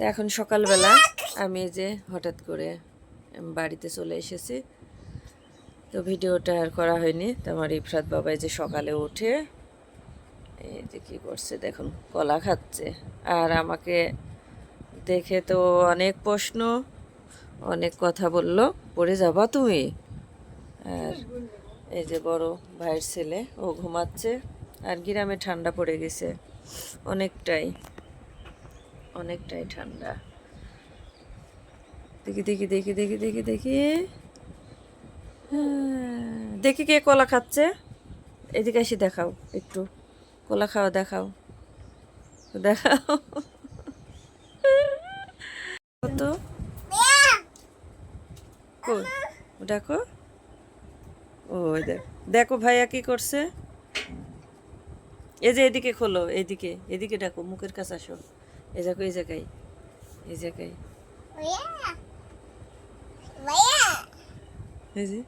তো এখন সকালবেলা আমি যে হঠাৎ করে বাড়িতে চলে এসেছি। তো ভিডিওটা আর করা হয়নি। তো আমার ইফরাত বাবা এই যে সকালে উঠে এই যে কী করছে, দেখুন, কলা খাচ্ছে। আর আমাকে দেখে তো অনেক প্রশ্ন, অনেক কথা বলল, পড়ে যাবা তুমি? আর এই যে বড় ভাইয়ের ছেলে, ও ঘুমাচ্ছে। আর গ্রামে ঠান্ডা পড়ে গেছে অনেকটাই। অনেকটাই ঠান্ডা। দেখি দেখি দেখি দেখি দেখি দেখি। হ্যাঁ, দেখি কে কলা খাচ্ছে। এদিকে এসে দেখাও একটু। কলা খাওয়া দেখাও। দেখাও। কত? দেখো। ও দেখ দেখো ভাইয়া কি করছে। এই যে এদিকে খোলো এদিকে এদিকে ডাকো মুখের কাছে আসো। এই দেখো এই জায়গায় এই জায়গায়। এই যে।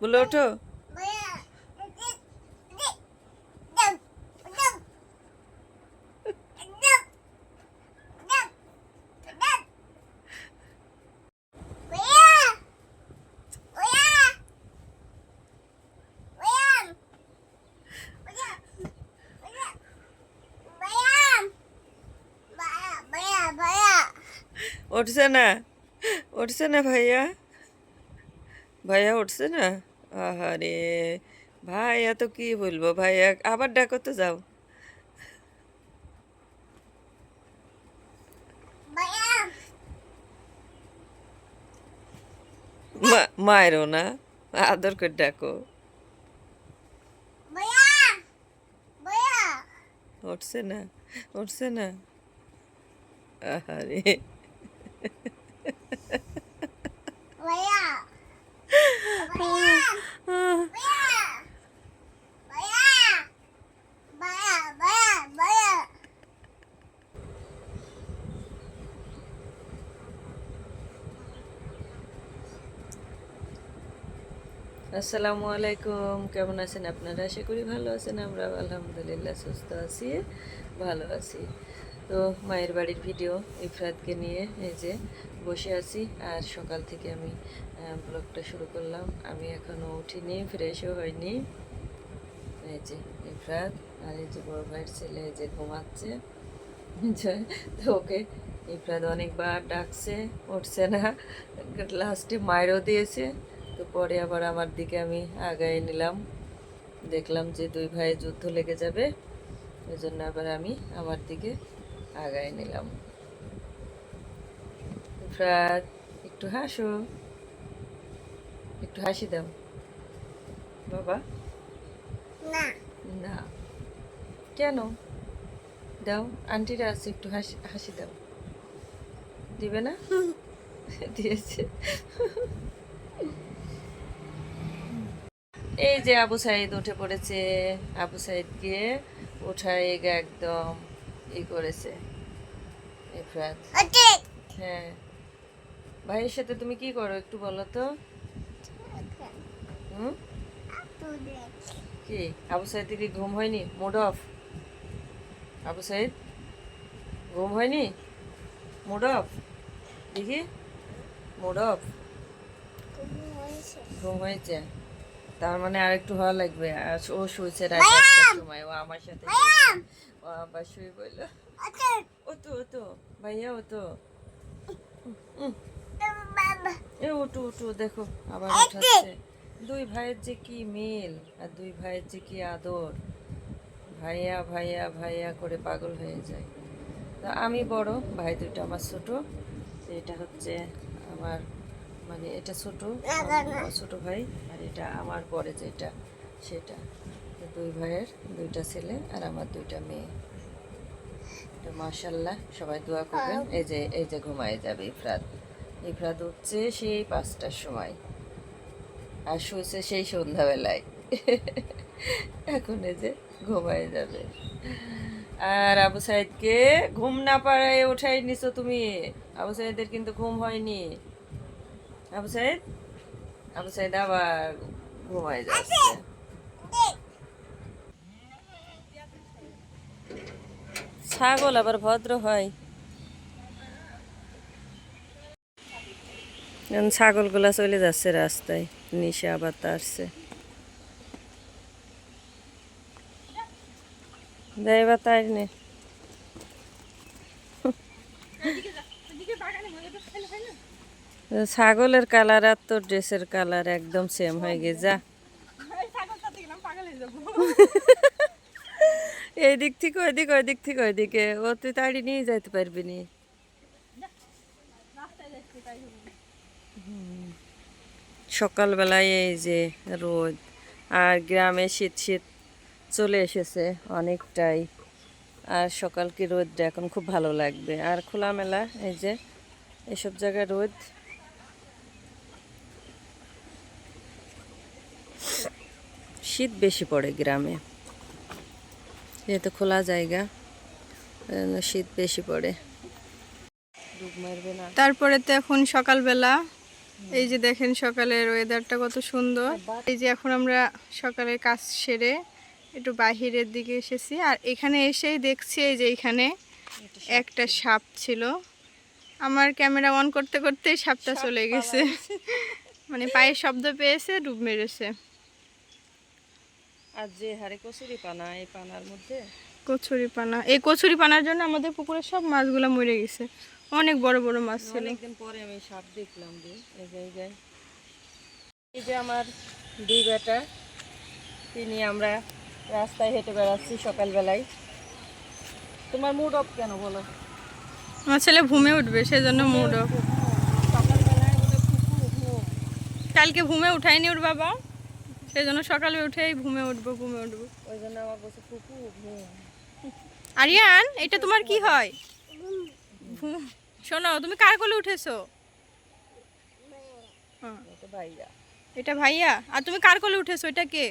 বলে ওঠো। উঠছে না উঠছে না ভাইয়া ভাইয়া উঠছে না আহারে ভাইয়া তো কি বলব ভাইয়া আবার ডাকো তো যাও মায়েরও না আদর করে ডাকো উঠছে না উঠছে না আহারে আসসালামু আলাইকুম। কেমন আছেন আপনারা? আশা করি ভালো আছেন। আমরা আলহামদুলিল্লাহ সুস্থ আছি, ভালো আছি। তো মায়ের বাড়ির ভিডিও ইফরাতকে নিয়ে এই যে বসে আছি। আর সকাল থেকে আমি ব্লগটা শুরু করলাম। আমি এখনও উঠিনি ফ্রেশও হয়নি এই যে ইফরাত আর এই যে বড় ভাইয়ের ছেলে এই যে ঘুমাচ্ছে। তো ওকে ইফরাত অনেকবার ডাকছে, উঠছে না। লাস্টে মায়েরও দিয়েছে। তো পরে আবার আমার দিকে আমি আগায় নিলাম। দেখলাম যে দুই ভাই যুদ্ধ লেগে যাবে। ওই জন্য আবার আমি আমার দিকে আগায় নিলাম। ইফরাত একটু হাসো। একটু হাসি দাও। বাবা? না। কেন? দাও আন্টিরা আছে একটু হাসি হাসি দাও। দিবে না? দিয়েছে। এই যে আবু সাইদ উঠে পড়েছে। আবু সাইদকে উঠায় গা একদম ই করেছে। ইফরাত হ্যাঁ। ভাইয়ের সাথে তুমি কি করো একটু বলো তো? হুম? কি? আবু সাইদ কি ঘুম হয়নি? Mood off? আবু সাইদ? ঘুম হয়নি? Mood off? দেখি। Mood off? ঘুম হয়েছে। তার মানে আর একটু ভালো লাগবে। ও শুয়েছে রাত একটার সময় ও আমার সাথে ও আবার শুয়ে বলল ও তো ও তো ভাইয়া ও তো। এ উঠু উঠু দেখো আবার উঠাচ্ছে। দুই ভাইয়ের যে কি মিল আর দুই ভাইয়ের যে কি আদর। ভাইয়া ভাইয়া ভাইয়া করে পাগল হয়ে যায়। তো আমি বড় ভাই দুইটা আমার ছোট। এটা হচ্ছে আমার মানে এটা ছোট ছোট ভাই আর এটা আমার পরে যেটা সেটা। দুই ভাইয়ের দুইটা ছেলে আর আমার দুইটা মেয়ে। তো মার্শাল্লাহ সবাই দোয়া করবেন। এই যে এই যে ঘুমায় যাবে ইফরাত। ইফরাত উঠছে সেই পাঁচটার সময়। আর শুয়েছে সেই সন্ধ্যাবেলায়। এখন এই যে ঘুমায় যাবে। আর আবু সাইদকে ঘুম না পাড়ায় উঠাই নিছো তুমি। আবু সাইদের কিন্তু ঘুম হয়নি। আবু সাইদ? আবু সাইদ আবার ঘুমায় যাচ্ছে। ছাগল আবার ভদ্র হয়। ছাগলগুলা চলে যাচ্ছে রাস্তায় নিশে আবার তারছে। দেয় এবার তাই নে? ছাগলের কালার আর তোর ড্রেসের কালার একদম সেম হয়ে গেছে যা। এই দিক থেকে ওই দিক ওই দিক থেকে ওই দিকে ও তুই তাড়ি নিয়ে যাইতে পারবি নি। সকালবেলায় এই যে রোদ আর গ্রামে শীত শীত চলে এসেছে অনেকটাই। আর সকাল কি রোদটা এখন খুব ভালো লাগবে। আর খোলামেলা এই যে এসব জায়গায় রোদ শীত বেশি পড়ে গ্রামে। যেহেতু খোলা জায়গা শীত বেশি পড়ে। তারপরে তো এখন সকালবেলা, এই যে দেখেন সকালের ওয়েদারটা কত সুন্দর। এই যে এখন আমরা সকালের কাজ সেরে একটু বাহিরের দিকে এসেছি, আর এখানে এসেই দেখছি এই যে এখানে একটা সাপ ছিল। আমার ক্যামেরা অন করতে করতে সাপটা চলে গেছে। মানে পায়ের শব্দ পেয়েছে, ডুব মেরেছে। আর যে হারে কচুরি পানা এই পানার মধ্যে? কচুরি পানা। এই কচুরি পানার জন্য আমাদের পুকুরের সব মাছগুলো মরে গেছে। অনেক বড় বড় মাছ ছিল। অনেকদিন পরে আমি সাপ দেখলাম রে এই জায়গায়। এই যে আমার দুই বেটা তিনি আমরা রাস্তায় হেঁটে বেড়াচ্ছি সকালবেলায়। তোমার মুড অফ কেন বলো? আমার ছেলে ঘুমে উঠবে সেজন্য মুড অফ সকালবেলায় কালকে ঘুমে উঠায়নি ওর বাবা। সেই জন্য সকালে উঠেই ঘুমে উঠবো ঘুমে উঠবো। ওই জন্য আমার ঘুম। আরিয়ান এটা তোমার কি হয়? শোনো তুমি কার কোলে উঠেছো? হ্যাঁ, এটা ভাইয়া। এটা ভাইয়া? আর তুমি কার কোলে উঠেছো? এটা কে?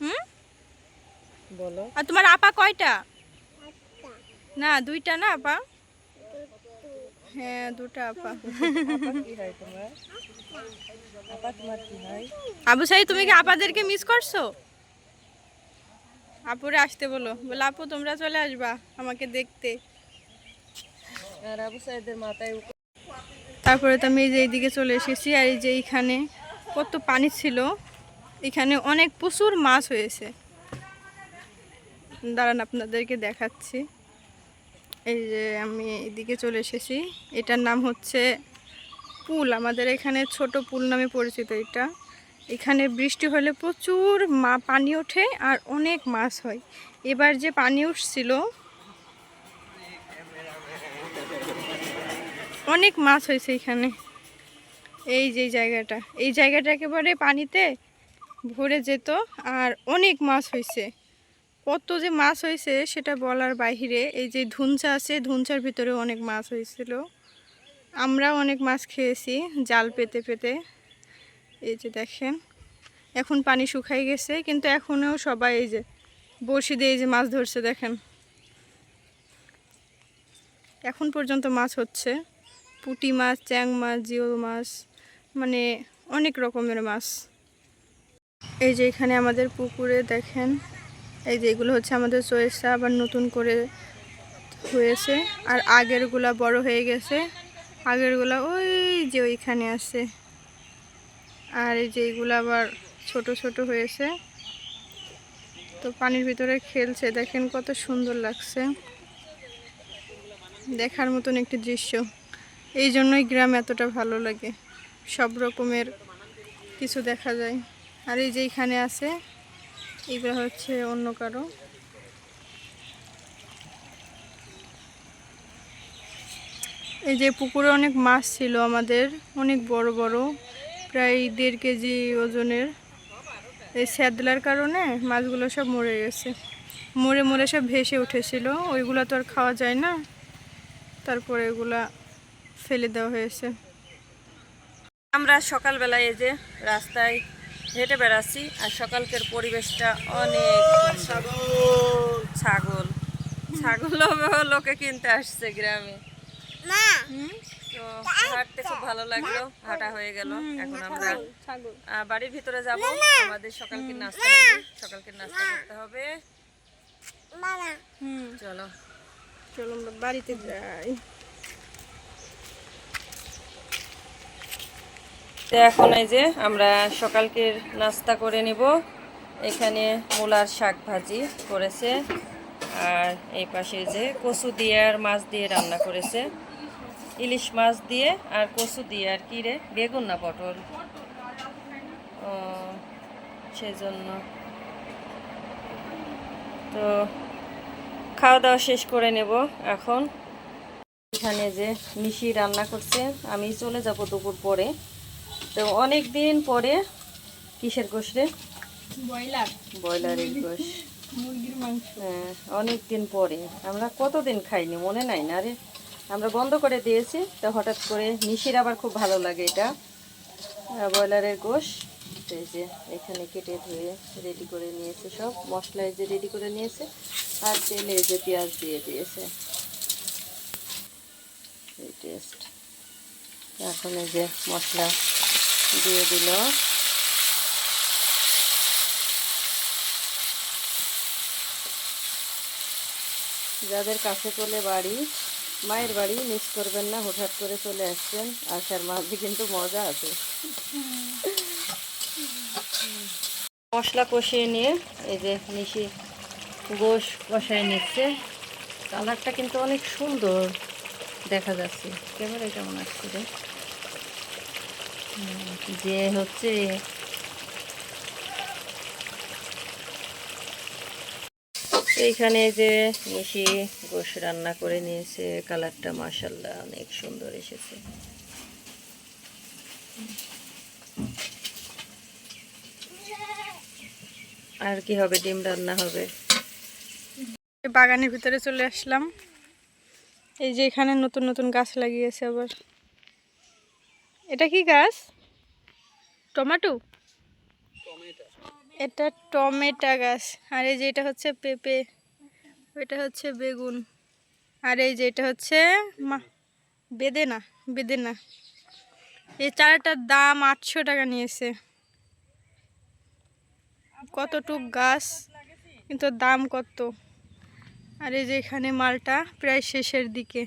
হুম? বলো। আর তোমার আপা কয়টা? না দুইটা না আপা? হ্যাঁ দুটা আপা। আবু সাই তুমি কি আপাদেরকে মিস করছ? আপুরে আসতে বলো। বলে আপু তোমরা চলে আসবা আমাকে দেখতে। আর আবু সাইদের মাথায় তারপরে তো আমি এই যে এইদিকে চলে এসেছি আর এই যে এইখানে কত পানি ছিল। এখানে অনেক প্রচুর মাছ হয়েছে। দাঁড়ান আপনাদেরকে দেখাচ্ছি। এই যে আমি এদিকে চলে এসেছি। এটার নাম হচ্ছে পুল। আমাদের এখানে ছোট পুল নামে পরিচিত এটা। এখানে বৃষ্টি হলে প্রচুর মা পানি ওঠে আর অনেক মাছ হয়। এবার যে পানি উঠছিল, অনেক মাছ হয়েছে এখানে। এই যে জায়গাটা। এই জায়গাটা একেবারে পানিতে ভরে যেত আর অনেক মাছ হয়েছে। কত যে মাছ হয়েছে সেটা বলার বাইরে এই যে ধুনচা আছে, ধুনচার ভিতরে অনেক মাছ হয়েছিল। আমরা অনেক মাছ খেয়েছি জাল পেতে পেতে। এই যে দেখেন, এখন পানি শুকাই গেছে, কিন্তু এখনও সবাই এই যে বড়শি দিয়ে এই যে মাছ ধরছে, দেখেন। এখন পর্যন্ত মাছ হচ্ছে। পুঁটি মাছ, চ্যাং মাছ, জিওল মাছ মানে অনেক রকমের মাছ। এই যে এখানে আমাদের পুকুরে দেখেন এই যে এগুলো হচ্ছে আমাদের চয়েসা আবার নতুন করে হয়েছে। আর আগেরগুলা বড় হয়ে গেছে। আগেরগুলা ওই যে ওইখানে আছে। আর এই যে এগুলো আবার ছোট ছোট হয়েছে। তো পানির ভিতরে খেলছে। দেখেন কত সুন্দর লাগছে। দেখার মতন একটি দৃশ্য। এই জন্যই গ্রাম এতটা ভালো লাগে। সব রকমের কিছু দেখা যায়। আর এই যে এখানে আছে এগুলো হচ্ছে অন্য কারও। এই যে পুকুরে অনেক মাছ ছিল আমাদের, অনেক বড় বড়, প্রায় দেড় কেজি ওজনের। এই স্যাদলার কারণে মাছগুলো সব মরে গেছে। মরে মরে সব ভেসে উঠেছিল, ওইগুলো তো আর খাওয়া যায় না। তারপরে এগুলা ফেলে দেওয়া হয়েছে। আমরা সকালবেলায় এই যে রাস্তায় হেঁটে বেড়াচ্ছি আর সকালকের পরিবেশটা অনেক। ছাগল। ছাগলও লোকে কিনতে আসছে গ্রামে। তো হাঁটতে খুব ভালো লাগল হাঁটা হয়ে গেল। এখন আমরা বাড়ির ভিতরে যাব। আমাদের সকালকে নাস্তা সকালকে নাস্তা করতে হবে। হুম চলো। চলো আমরা বাড়িতে যাই। তো এখন এই যে আমরা সকালকের নাস্তা করে নিব। এখানে মূলার শাক ভাজি করেছে আর এই পাশে যে কচু দিয়ে আর মাছ দিয়ে রান্না করেছে। ইলিশ মাছ দিয়ে আর কচু দিয়ে আর কি রে? বেগুন না পটল? ও, সেজন্য। তো খাওয়া দাওয়া শেষ করে নেব এখন। এখানে যে মিশি রান্না করছে, আমি চলে যাব দুপুর পরে। তো অনেক দিন পরে কিসের গোশ রে? ব্রয়লার। ব্রয়লারের গোশ। মুরগির মাংস। হ্যাঁ অনেক দিন পরে। আমরা কতদিন খাইনি মনে নাই না রে? আমরা বন্ধ করে দিয়েছি তো হঠাৎ করে মিশির আবার খুব ভালো লাগে এটা। ব্রয়লারের গোশ। এই যে এখানে কেটে ধুয়ে রেডি করে নিয়েছে সব। মশলা যে রেডি করে নিয়েছে আর তেলে যে পেঁয়াজ দিয়ে দিয়েছে। এই টেস্ট এখন এই যে মশলা দিয়ে দিল। যাদের কাছে চলে বাড়ি, মায়ের বাড়ি মিস করবেন না হঠাৎ করে চলে আসছেন। আসার মাঝে কিন্তু মজা আছে। মশলা কষিয়ে নিয়ে, এই যে মিশি গোশ কষায় নিচ্ছে। কালারটা কিন্তু অনেক সুন্দর দেখা যাচ্ছে। ক্যামেরা কেমন আসছে রে? যে হচ্ছে এইখানে যে মিশি গোশ রান্না করে নিয়েছে, কালারটা মাসাল্লাহ অনেক সুন্দর এসেছে। আর কি হবে? ডিম রান্না হবে। বাগানের ভিতরে চলে আসলাম। এই যে এখানে নতুন নতুন গাছ লাগিয়েছে আবার। এটা কি গাছ? টমেটো? এটা টমেটো গাছ। আর এই যে এটা হচ্ছে পেঁপে ওইটা হচ্ছে বেগুন আর এই যে এটা হচ্ছে মা বেদেনা বেদেনা। এই চারাটার দাম আটশো টাকা নিয়েছে। কতটুক গাছ? কিন্তু দাম কত? আর এই যে এখানে মালটা প্রায় শেষের দিকে।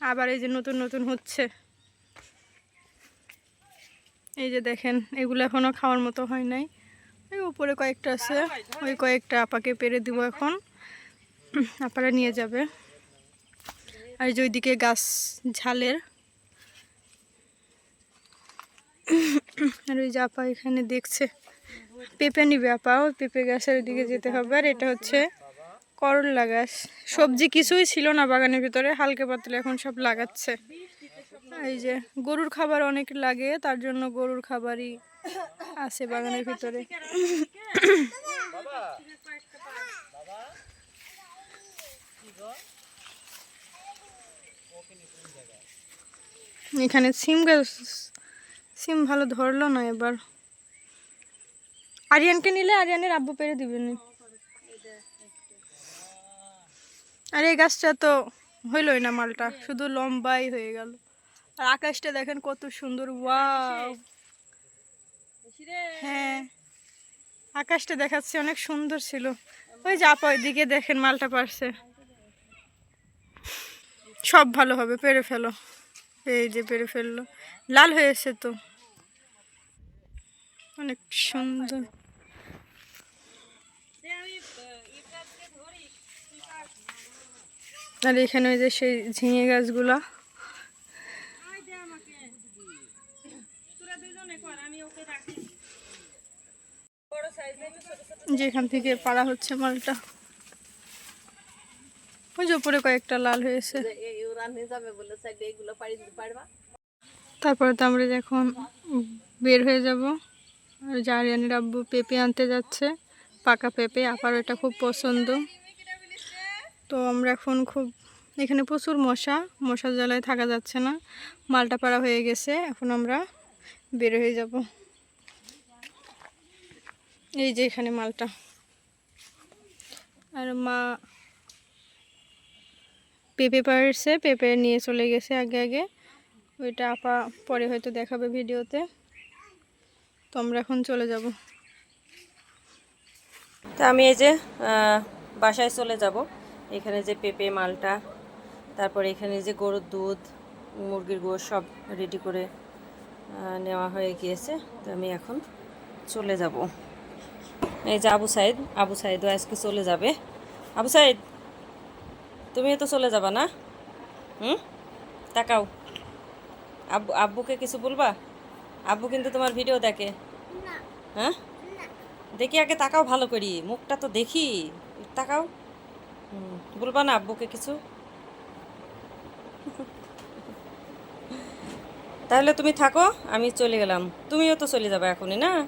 আবার এই যে নতুন নতুন হচ্ছে। এই যে দেখেন, এগুলো এখনও খাওয়ার মতো হয় নাই। এই উপরে কয়েকটা আছে, ওই কয়েকটা আপাকে পেরে দিব এখন। আপারা নিয়ে যাবে। আর যে ওইদিকে গাছ ঝালের। আর ওই যে আপা এখানে দেখছে। পেঁপে নিবে আপা, ওই পেঁপে গাছের দিকে যেতে হবে। আর এটা হচ্ছে করলা গাছ। সবজি কিছুই ছিল না বাগানের ভিতরে, হালকা পাতলা এখন সব লাগাচ্ছে। এই যে গরুর খাবার অনেক লাগে, তার জন্য গরুর খাবারই আছে বাগানের ভিতরে। এখানে সিম গাছ, সিম ভালো ধরলো না এবার। আরিয়ানকে নিলে আরিয়ানের আব্বু পেরে দিবেন আর, এই গাছটা তো হইলই না মালটা, শুধু লম্বাই হয়ে গেল। আর আকাশটা দেখেন কত সুন্দর ওয়াও। হ্যাঁ আকাশটা দেখাচ্ছে অনেক সুন্দর ছিল। ওই যে আপা ওইদিকে দেখেন মালটা পারছে। সব ভালো হবে পেরে ফেলো। এই যে পেরে ফেলল। লাল হয়েছে তো। অনেক সুন্দর। আর এখানে ওই যে সেই ঝিঙে গাছগুলা। যেখান থেকে পাড়া হচ্ছে মালটা। ওই যে উপরে কয়েকটা লাল হয়েছে। তারপরে তো আমরা এখন বের হয়ে যাব। আর জারিয়ানের আব্বু পেঁপে আনতে যাচ্ছে পাকা পেঁপে আপার এটা খুব পছন্দ। তো আমরা এখন খুব এখানে প্রচুর মশা মশার জ্বালায় থাকা যাচ্ছে না। মালটা পাড়া হয়ে গেছে এখন আমরা বের হয়ে যাব। এই যে এখানে মালটা। আর মা পেঁপে পাড়ছে, পেঁপে নিয়ে চলে গেছে আগে আগে। ওইটা আপা পরে হয়তো দেখাবে ভিডিওতে। তো আমরা এখন চলে যাব। তা আমি এই যে বাসায় চলে যাব। এখানে যে পেঁপে মালটা, তারপরে এখানে যে গরুর দুধ, মুরগির গোশ সব রেডি করে নেওয়া হয়ে গিয়েছে। তো আমি এখন চলে যাব। এই যে আবু সাইদ আবু সাইদও আজকে চলে যাবে। আবু সাইদ তুমিও তো চলে যাবা না? হুম? তাকাও। আব্বু আব্বুকে কিছু বলবা? আব্বু কিন্তু তোমার ভিডিও দেখে। হ্যাঁ? দেখি আগে তাকাও ভালো করি। মুখটা তো দেখি। তাকাও। হুম, বলবা না আব্বুকে কিছু? তাহলে তুমি থাকো আমি চলে গেলাম। তুমিও তো চলে যাবে এখনই না?